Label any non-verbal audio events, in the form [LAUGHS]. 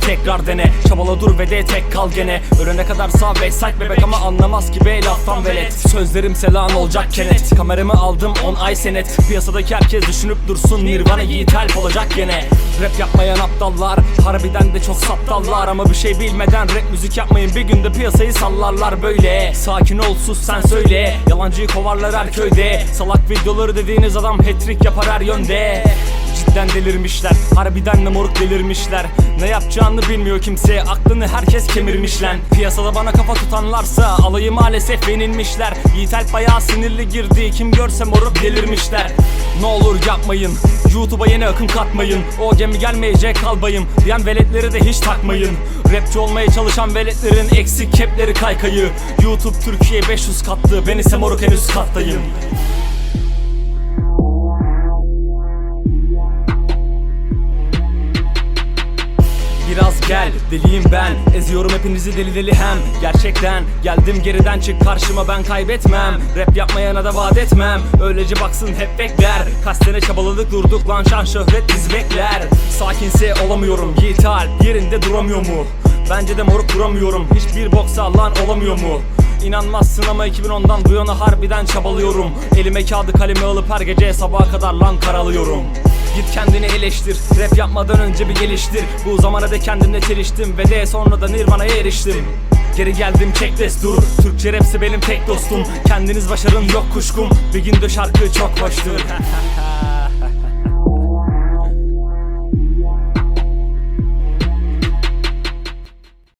Tekrar dene Çabala dur ve de tek kal gene. Ölene kadar sağ ve side bebek ama anlamaz ki be laftan velet. Sözlerim selam olacak kenet Kameramı aldım 10 ay senet. Piyasadaki herkes düşünüp dursun Nirvana yiğit help olacak gene Rap yapmayan aptallar Harbiden de çok saptallar. Ama bir şey bilmeden rap müzik yapmayın Bir günde piyasayı sallarlar böyle. Sakin ol sus sen söyle. Yalancıyı kovarlar her köyde. Salak videoları dediğiniz adam hat-trick yapar her yönde Cidden delirmişler? Harbiden de moruk delirmişler. Ne yapacağını bilmiyor kimse. Aklını herkes kemirmiş lan. Piyasada bana kafa tutanlarsa Alayı maalesef yenilmişler. Yiğit Alp bayağı sinirli girdi. Kim görse moruk delirmişler. Ne olur yapmayın. YouTube'a yeni akım katmayın. O gemi gelmeyecek kalbayım Diyen veletleri de hiç takmayın. Rapçi olmaya çalışan veletlerin Eksik kepleri kaykayı. YouTube Türkiye 500 kattı. Ben ise moruk en üst kattayım Biraz gel deliyim ben. Eziyorum hepinizi deli deli hem. Gerçekten geldim geriden çık karşıma ben kaybetmem. Rap yapmayana da vaat etmem. Öylece baksın hep bekler. Kaç sene çabaladık durduk lan şan şöhret biz bekler. Sakinse olamıyorum Yiğit Alp. Yerinde duramıyor mu? Bence de moruk duramıyorum. Hiçbir boksa lan olamıyor mu? İnanmazsın ama 2010'dan bu yana harbiden çabalıyorum. Elime kağıdı kalemi alıp her gece sabaha kadar lan karalıyorum Git kendini eleştir. Rap yapmadan önce bir geliştir. Bu zamana de kendimle çeliştim Ve de sonra da Nirvana'ya eriştim. Geri geldim çek destur. Türkçe rapsi benim tek dostum. Kendiniz başarın yok kuşkum. Bir günde şarkı çok hoştur [LAUGHS]